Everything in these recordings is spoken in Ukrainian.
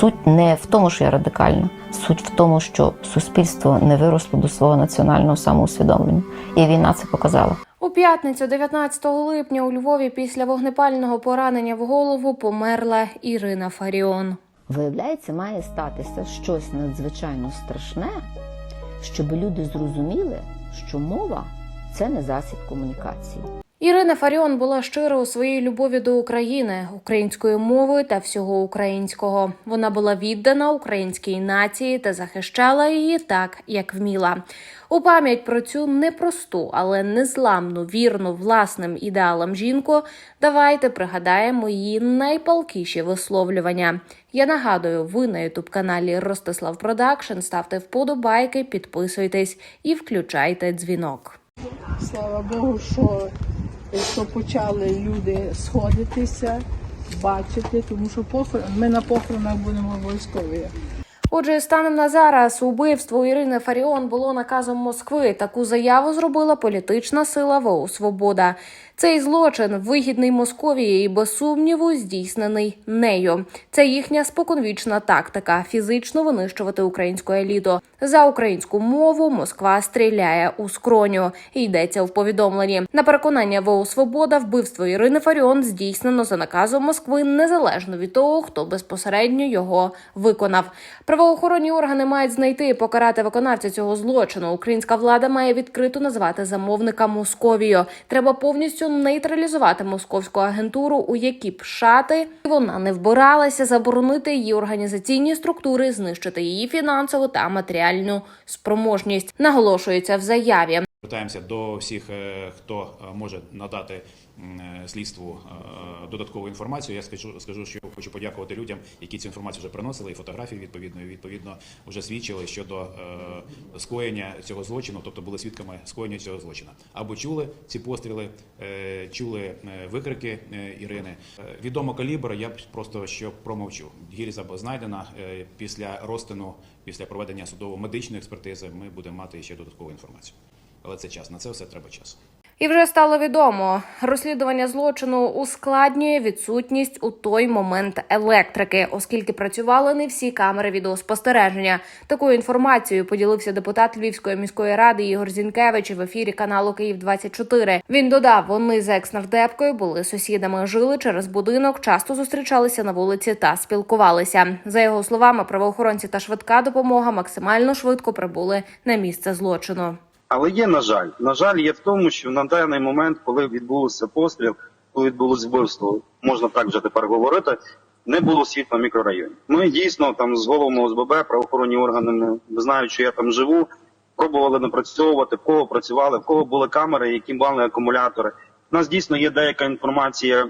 Суть не в тому, що я радикальна, суть в тому, що суспільство не виросло до свого національного самоусвідомлення, і війна це показала. У п'ятницю, 19 липня, у Львові після вогнепального поранення в голову померла Ірина Фаріон. Виявляється, має статися щось надзвичайно страшне, щоб люди зрозуміли, що мова це не засіб комунікації. Ірина Фаріон була щира у своїй любові до України, української мови та всього українського. Вона була віддана українській нації та захищала її так, як вміла. У пам'ять про цю непросту, але незламну, вірну власним ідеалам жінку. Давайте пригадаємо її найпалкіші висловлювання. Я нагадую, ви на ютуб каналі Ростислав Продакшн ставте вподобайки, підписуйтесь і включайте дзвінок. Слава Богу, що, що почали люди сходитися, бачити, тому що похорон, ми на похоронах будемо військові. Отже, станом на зараз убивство Ірини Фаріон було наказом Москви. Таку заяву зробила політична сила ВОУ Свобода. Цей злочин вигідний Московії і без сумніву здійснений нею. Це їхня споконвічна тактика фізично винищувати українську еліту. За українську мову Москва стріляє у скроню. Йдеться в повідомленні. На переконання ВОУ Свобода вбивство Ірини Фаріон здійснено за наказом Москви незалежно від того, хто безпосередньо його виконав. Правоохоронні органи мають знайти і покарати виконавця цього злочину. Українська влада має відкрито назвати замовника Московію. Треба повністю нейтралізувати московську агентуру, у які б шати вона не вбиралася, заборонити її організаційні структури, знищити її фінансову та матеріальну спроможність. Наголошується в заяві. Звертаємося до всіх, е, хто е, може надати е, слідству додаткову інформацію. Я скажу, скажу, що хочу подякувати людям, які цю інформацію вже приносили, і фотографії відповідно, і відповідно вже свідчили щодо скоєння цього злочину, тобто були свідками скоєння цього злочину. Або чули ці постріли, чули викрики Ірини. Відомо калібр. Я просто що промовчу. Гільза знайдена після розтину, після проведення судово-медичної експертизи. Ми будемо мати ще додаткову інформацію. Але це час. На це все треба час. І вже стало відомо, розслідування злочину ускладнює відсутність у той момент електрики, оскільки працювали не всі камери відеоспостереження. Такою інформацією поділився депутат Львівської міської ради Ігор Зінкевич в ефірі каналу Київ 24 Він додав, вони з екс-нардепкою були сусідами, жили через будинок, часто зустрічалися на вулиці та спілкувалися. За його словами, правоохоронці та швидка допомога максимально швидко прибули на місце злочину. Але є, на жаль, на жаль, є в тому, що на даний момент, коли відбулося постріл, коли відбулось вбивство, можна так вже тепер говорити, не було світла в мікрорайоні. Ми дійсно там з головами ОСББ, правоохоронні органи, знають, що я там живу, пробували напрацьовувати, в кого працювали, в кого були камери, які мали акумулятори. У нас дійсно є деяка інформація.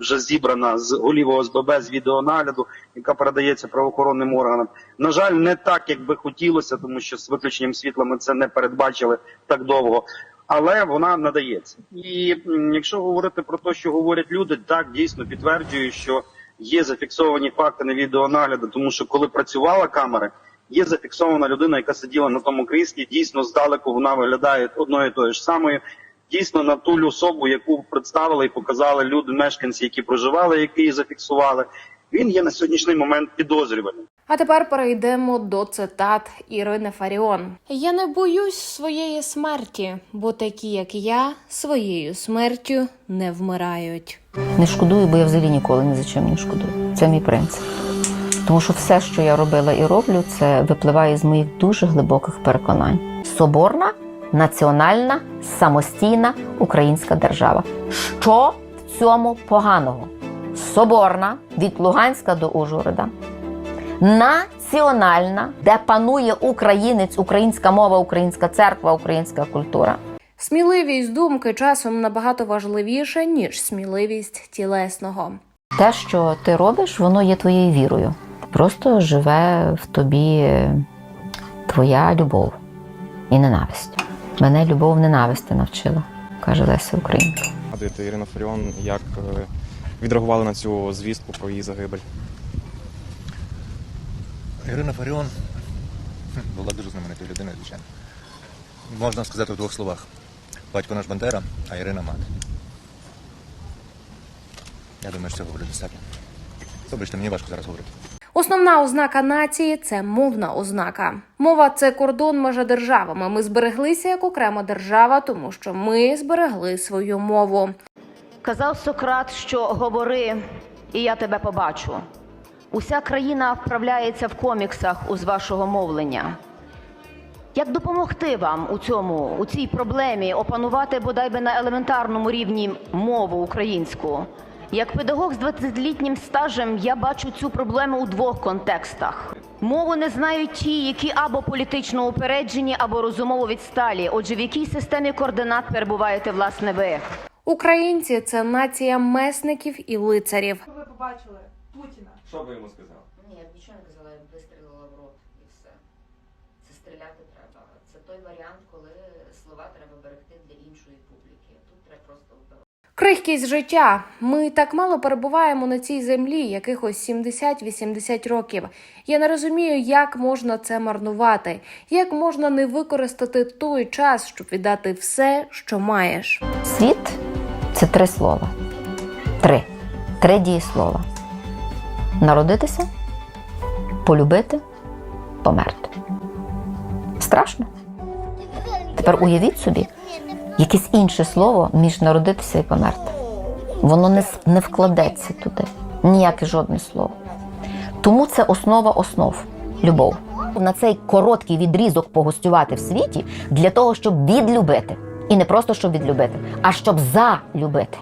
Вже зібрана з голів ОСББ з відеонагляду, яка передається правоохоронним органам. На жаль, не так, як би хотілося, тому що з виключенням світла ми це не передбачили так довго. Але вона надається. І якщо говорити про те, що говорять люди, так дійсно підтверджую, що є зафіксовані факти на відеонагляду, тому що коли працювала камера, є зафіксована людина, яка сиділа на тому кріслі. Дійсно, здалеку вона виглядає одною тою ж самою. Дійсно, на ту особу, яку представили і показали люди, мешканці, які проживали, які її зафіксували, він є на сьогоднішній момент підозрюваним. А тепер перейдемо до цитат Ірини Фаріон. Я не боюсь своєї смерті, бо такі, як я, своєю смертю не вмирають. Не шкодую, бо я взагалі ніколи ні за чим не шкодую. Це мій принцип. Тому що все, що я робила і роблю, це випливає з моїх дуже глибоких переконань. Соборна, національна, самостійна українська держава. Що в цьому поганого? Соборна від Луганська до Ужгорода. Національна, де панує українець, українська мова, українська церква, українська культура. Сміливість думки часом набагато важливіша, ніж сміливість тілесного. Те, що ти робиш, воно є твоєю вірою. Просто живе в тобі твоя любов і ненависть. Мене любов ненависти навчила, каже Леся Українка. Згадуєте Ірину Фаріон, як е, відреагували на цю звістку про її загибель. Ірина Фаріон була дуже знаменитою людиною, звичайно. Можна сказати в двох словах. Батько наш Бандера, а Ірина мати. Я думаю, що цього буде достатньо. Вибачте, мені важко зараз говорити. Основна ознака нації це мовна ознака. Мова це кордон між державами. Ми збереглися як окрема держава, тому що ми зберегли свою мову. Казав Сократ, що говори, і я тебе побачу. Уся країна вправляється в коміксах з вашого мовлення. Як допомогти вам у цьому, у цій проблемі опанувати бодай би на елементарному рівні мову українську? Як педагог з 20-літнім стажем я бачу цю проблему у двох контекстах. Мову не знають ті, які або політично упереджені, або розумово відсталі. Отже, в якій системі координат перебуваєте власне ви? Українці це нація месників і лицарів. Ви побачили Путіна. Що би йому сказав? Ні, я б нічого не казала, я б вистрілила в рот і все. Це стріляти треба. Це той варіант, коли слова треба берегти для іншої публіки. Тут треба просто вбивати. Крихкість життя. Ми так мало перебуваємо на цій землі, якихось 70-80 років. Я не розумію, як можна це марнувати, як можна не використати той час, щоб віддати все, що маєш. Світ це три слова. Три. Три дієслова. Народитися, полюбити, померти. Страшно. Тепер уявіть собі, якесь інше слово між народитися і померти. Воно не, не вкладеться туди. Ніяке жодне слово. Тому це основа основ любов. На цей короткий відрізок погостювати в світі для того, щоб відлюбити. І не просто щоб відлюбити, а щоб залюбити.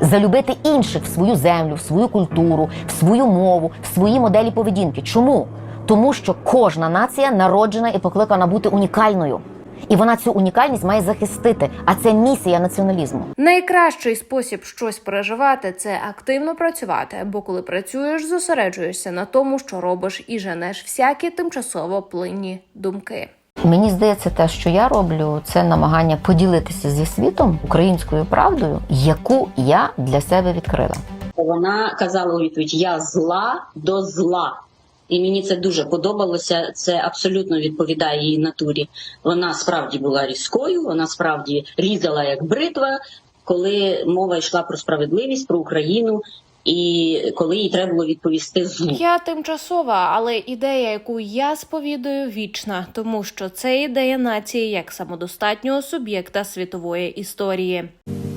Залюбити інших в свою землю, в свою культуру, в свою мову, в свої моделі поведінки. Чому? Тому що кожна нація народжена і покликана бути унікальною. І вона цю унікальність має захистити. А це місія націоналізму. Найкращий спосіб щось переживати це активно працювати, бо коли працюєш, зосереджуєшся на тому, що робиш, і женеш всякі тимчасово плинні думки. Мені здається, те, що я роблю, це намагання поділитися зі світом українською правдою, яку я для себе відкрила. Вона казала у відповідь: Я зла до зла. І мені це дуже подобалося. Це абсолютно відповідає її натурі. Вона справді була різкою, вона справді різала як бритва, коли мова йшла про справедливість, про Україну, і коли їй треба було відповісти злу. Я тимчасова, але ідея, яку я сповідую, вічна, тому що це ідея нації як самодостатнього суб'єкта світової історії.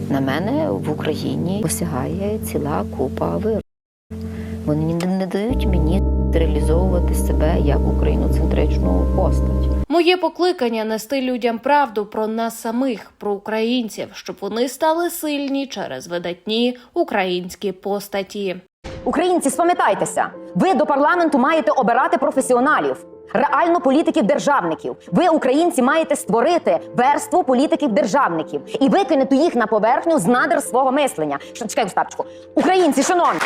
На мене в Україні посягає ціла купа вироків. Реалізовувати себе як україноцентричну постать. Моє покликання нести людям правду про нас самих, про українців, щоб вони стали сильні через видатні українські постаті. Українці, спам'ятайтеся, ви до парламенту маєте обирати професіоналів, реально політиків-державників. Ви, українці, маєте створити верству політиків-державників і викинути їх на поверхню з надр свого мислення. Що чекай, Остапчику. Українці, шановні,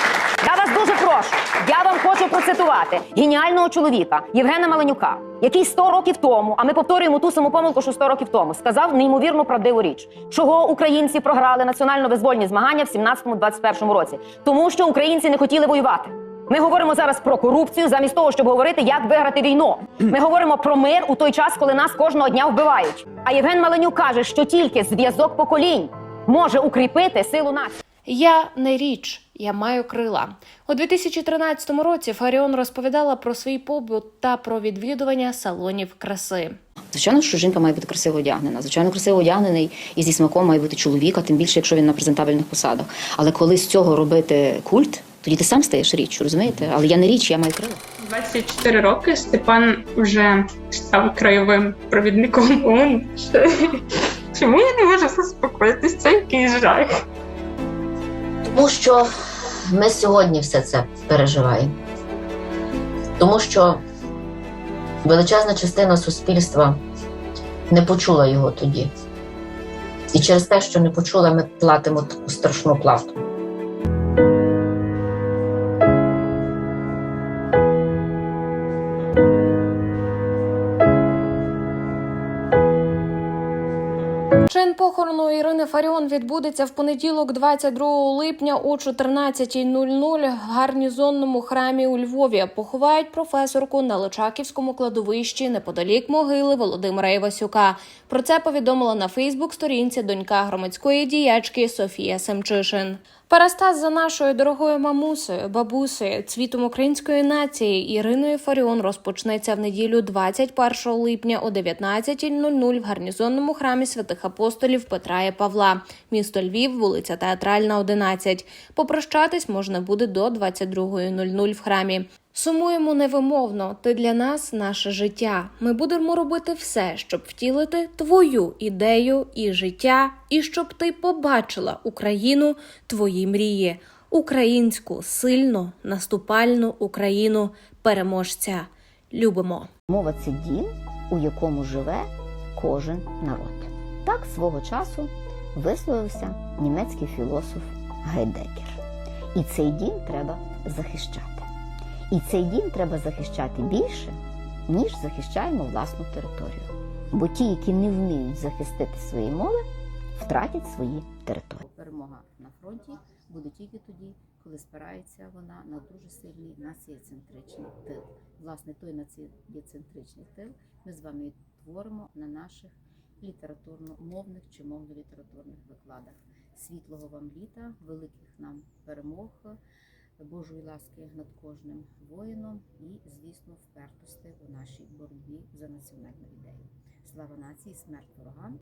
я вас дуже прошу. Я вам хочу процитувати геніального чоловіка Євгена Маленюка, який 100 років тому, а ми повторюємо ту саму помилку, що 100 років тому, сказав неймовірно правдиву річ, чого українці програли національно-визвольні змагання в 17-21 році, тому що українці не хотіли воювати. Ми говоримо зараз про корупцію, замість того, щоб говорити, як виграти війну. Ми говоримо про мир у той час, коли нас кожного дня вбивають. А Євген Маленюк каже, що тільки зв'язок поколінь може укріпити силу нації. Я не річ, я маю крила. У 2013 році Фаріон розповідала про свій побут та про відвідування салонів краси. Звичайно, що жінка має бути красиво одягнена. Звичайно, красиво одягнений і зі смаком має бути чоловіка, тим більше, якщо він на презентабельних посадах. Але коли з цього робити культ, тоді ти сам стаєш річ, розумієте? Але я не річ, я маю крила. 24 роки Степан вже став краєвим провідником ООН. Чому я не можу заспокоїтися? Це якийсь жах. Тому що ми сьогодні все це переживаємо. Тому що величезна частина суспільства не почула його тоді. І через те, що не почула, ми платимо таку страшну плату. Чин похорону Ірини Фаріон відбудеться в понеділок, 22 липня о 14.00 в гарнізонному храмі у Львові. Поховають професорку на Личаківському кладовищі неподалік могили Володимира Івасюка. Про це повідомила на Фейсбук сторінці донька громадської діячки Софія Семчишин. Парастас за нашою дорогою мамусею, бабусею, цвітом української нації Іриною Фаріон розпочнеться в неділю 21 липня о 19.00 в гарнізонному храмі святих апостолів Петра і Павла, місто Львів, вулиця Театральна, 11. Попрощатись можна буде до 22.00 в храмі. Сумуємо невимовно. Ти для нас наше життя. Ми будемо робити все, щоб втілити твою ідею і життя, і щоб ти побачила Україну, твої мрії, українську сильну наступальну Україну переможця. Любимо. Мова це дім, у якому живе кожен народ. Так свого часу висловився німецький філософ Гайдекер. І цей дім треба захищати. І цей дім треба захищати більше, ніж захищаємо власну територію. Бо ті, які не вміють захистити свої мови, втратять свої території. Перемога на фронті буде тільки тоді, коли спирається вона на дуже сильний націєцентричний тил. Власне, той націєцентричний тил ми з вами творимо на наших літературно-мовних чи мовно-літературних викладах. Світлого вам літа, великих нам перемог, Божої ласки над кожним воїном і, звісно, впертости у нашій боротьбі за національну ідею. Слава нації, смерть ворогам!